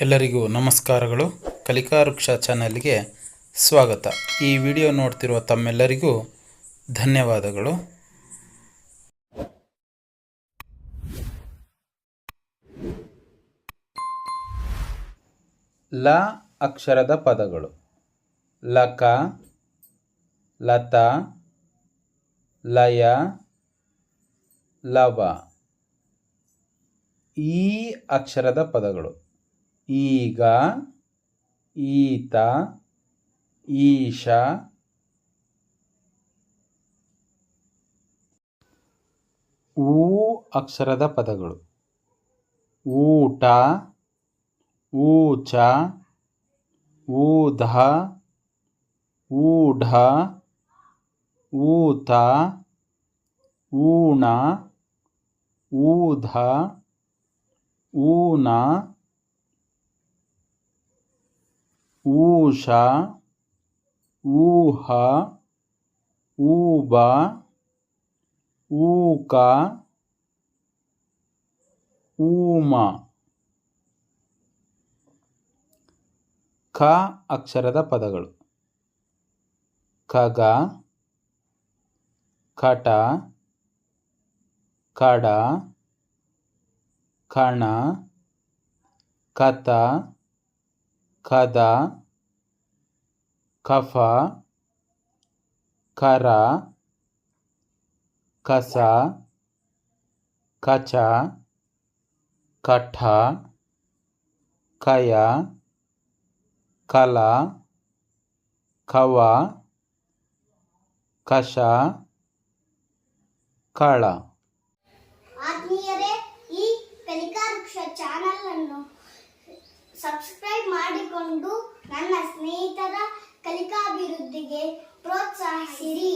ಎಲ್ಲರಿಗೂ ನಮಸ್ಕಾರಗಳು. ಕಲಿಕಾ ವೃಕ್ಷ ಚಾನಲ್ಗೆ ಸ್ವಾಗತ. ಈ ವಿಡಿಯೋ ನೋಡ್ತಿರುವ ತಮ್ಮೆಲ್ಲರಿಗೂ ಧನ್ಯವಾದಗಳು. ಲ ಅಕ್ಷರದ ಪದಗಳು. ಲಕ, ಲತ, ಲಯ, ಲವ. ಈ ಅಕ್ಷರದ ಪದಗಳು. ಈಗ ಈತ ಈಶ. ಊ ಅಕ್ಷರದ ಪದಗಳು. ಊಟ ಊಚ ಊಧ ಊಢ ಊತ ಊಣ ಊಧ ಊನ. ಊಷ ಊಹ ಊಬ ಊಕ ಊಮ. ಕ ಅಕ್ಷರದ ಪದಗಳು. ಖಗ ಕಟ ಕಡ ಕಣ ಕತ ಕದ, ಕಫ, ಕರ, ಕಸ, ಕಚ, ಕಠ, ಕಯ, ಕಲ, ಕವ, ಕಷ, ಕಳ. ಆತ್ಮೀಯರೇ, ಈ ಕಲಿಕಾ ವೃಕ್ಷ ಚಾನಲ್ ಅನ್ನು ಸಬ್ಸ್ಕ್ರೈಬ್ ಮಾಡಿಕೊಂಡು ನನ್ನ ಸ್ನೇಹಿತರ ಕಲಿಕಾಭಿವೃದ್ಧಿಗೆ ಪ್ರೋತ್ಸಾಹಿಸಿರಿ